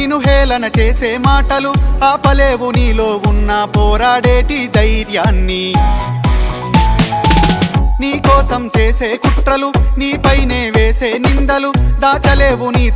నిన్ను హేళన చేసే మాటలు ఆపలేవు నీలో ఉన్న పోరాడేటి ధైర్యాన్ని. నీ కోసం చేసే కుట్రలు నీపైనే వేసే నిందలు దాచలేవు నీ